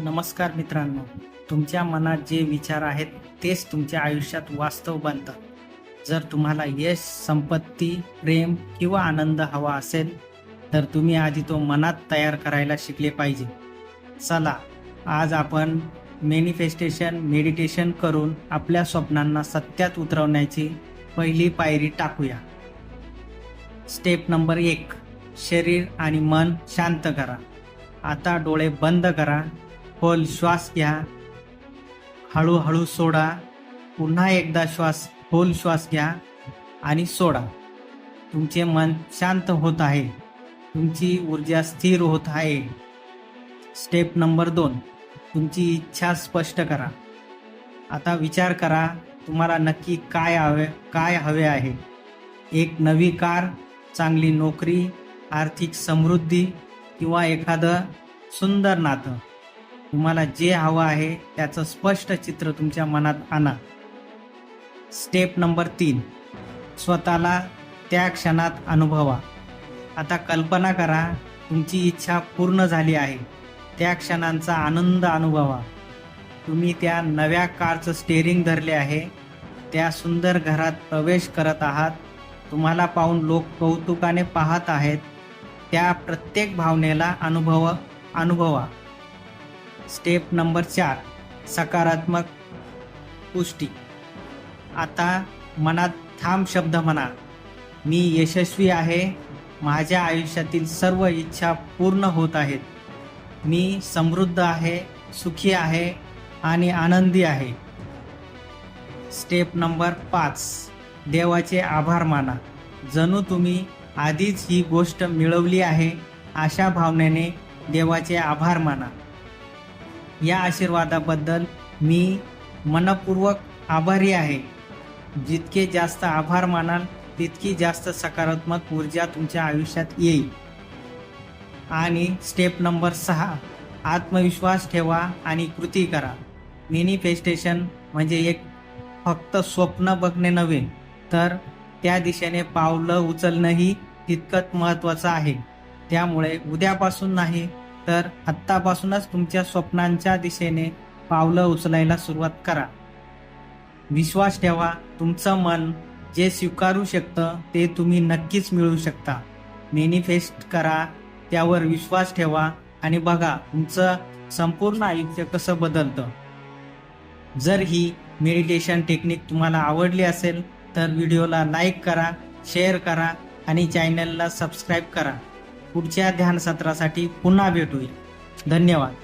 नमस्कार मित्रांनो तुमच्या मनात जे विचार आहेत तेच तुमच्या आयुष्यात वास्तव बनतात. जर तुम्हाला यश संपत्ती प्रेम किंवा आनंद हवा असेल तर तुम्ही आधी तो मनात तयार करायला शिकले पाहिजे. चला आज आपण मॅनिफेस्टेशन मेडिटेशन करून आपल्या स्वप्नांना सत्यात उतरवण्याची पहिली पायरी टाकूया. स्टेप नंबर एक शरीर आणि मन शांत करा. आता डोळे बंद करा. खोल श्वास घ्या. हळूहळू सोडा. पुन्हा एकदा श्वास खोल श्वास घ्या आणि सोडा. तुमचे मन शांत होत आहे. तुमची ऊर्जा स्थिर होत आहे. स्टेप नंबर दोन. तुमची इच्छा स्पष्ट करा. आता विचार करा तुम्हाला नक्की काय हवे काय हवे आहे? एक नवी कार चांगली नोकरी आर्थिक समृद्धी किंवा एखादं सुंदर नातं? तुम्हाला जे हवं आहे त्याचं स्पष्ट चित्र तुमच्या मनात आणा. स्टेप नंबर तीन. स्वतःला त्या क्षणात अनुभवा. आता कल्पना करा तुमची इच्छा पूर्ण झाली आहे. त्या क्षणांचा आनंद अनुभवा. तुम्ही त्या नव्या कारचं स्टेअरिंग धरले आहे. त्या सुंदर घरात प्रवेश करत आहात. तुम्हाला पाहून लोक कौतुकाने पाहत आहेत. त्या प्रत्येक भावनेला अनुभव अनुभवा. स्टेप नंबर चार सकारात्मक पुष्टी. आता मनात थांब शब्द म्हणा. मी यशस्वी आहे. माझ्या आयुष्यातील सर्व इच्छा पूर्ण होत आहेत. मी समृद्ध आहे सुखी आहे आणि आनंदी आहे. स्टेप नंबर पाच देवाचे आभार माना. जणू तुम्ही आधीच ही गोष्ट मिळवली आहे अशा भावनेने देवाचे आभार माना. या आशीर्वादाबद्दल मी मनपूर्वक आभारी आहे. जितके जास्त आभार मानाल तितकी जास्त सकारात्मक ऊर्जा तुमच्या आयुष्यात येईल. आणि स्टेप नंबर सहा आत्मविश्वास ठेवा आणि कृती करा. मिनिफेस्टेशन म्हणजे एक फक्त स्वप्न बघणे नव्हे तर त्या दिशेने पावलं उचलणंही तितकंच महत्त्वाचं आहे. त्यामुळे उद्यापासून नाही तर आत्तापासूनच तुमच्या स्वप्नांच्या दिशेने पावलं उचलायला सुरुवात करा. विश्वास ठेवा तुमचं मन जे स्वीकारू शकतं ते तुम्ही नक्कीच मिळू शकता. मॅनिफेस्ट करा त्यावर विश्वास ठेवा आणि बघा तुमचं संपूर्ण आयुष्य कसं बदलतं. जर ही मेडिटेशन टेक्निक तुम्हाला आवडली असेल तर व्हिडिओला लाईक करा शेअर करा आणि चॅनलला सबस्क्राईब करा. पुढच्या ध्यानसत्रासाठी पुन्हा पुन्हा भेटूया. धन्यवाद.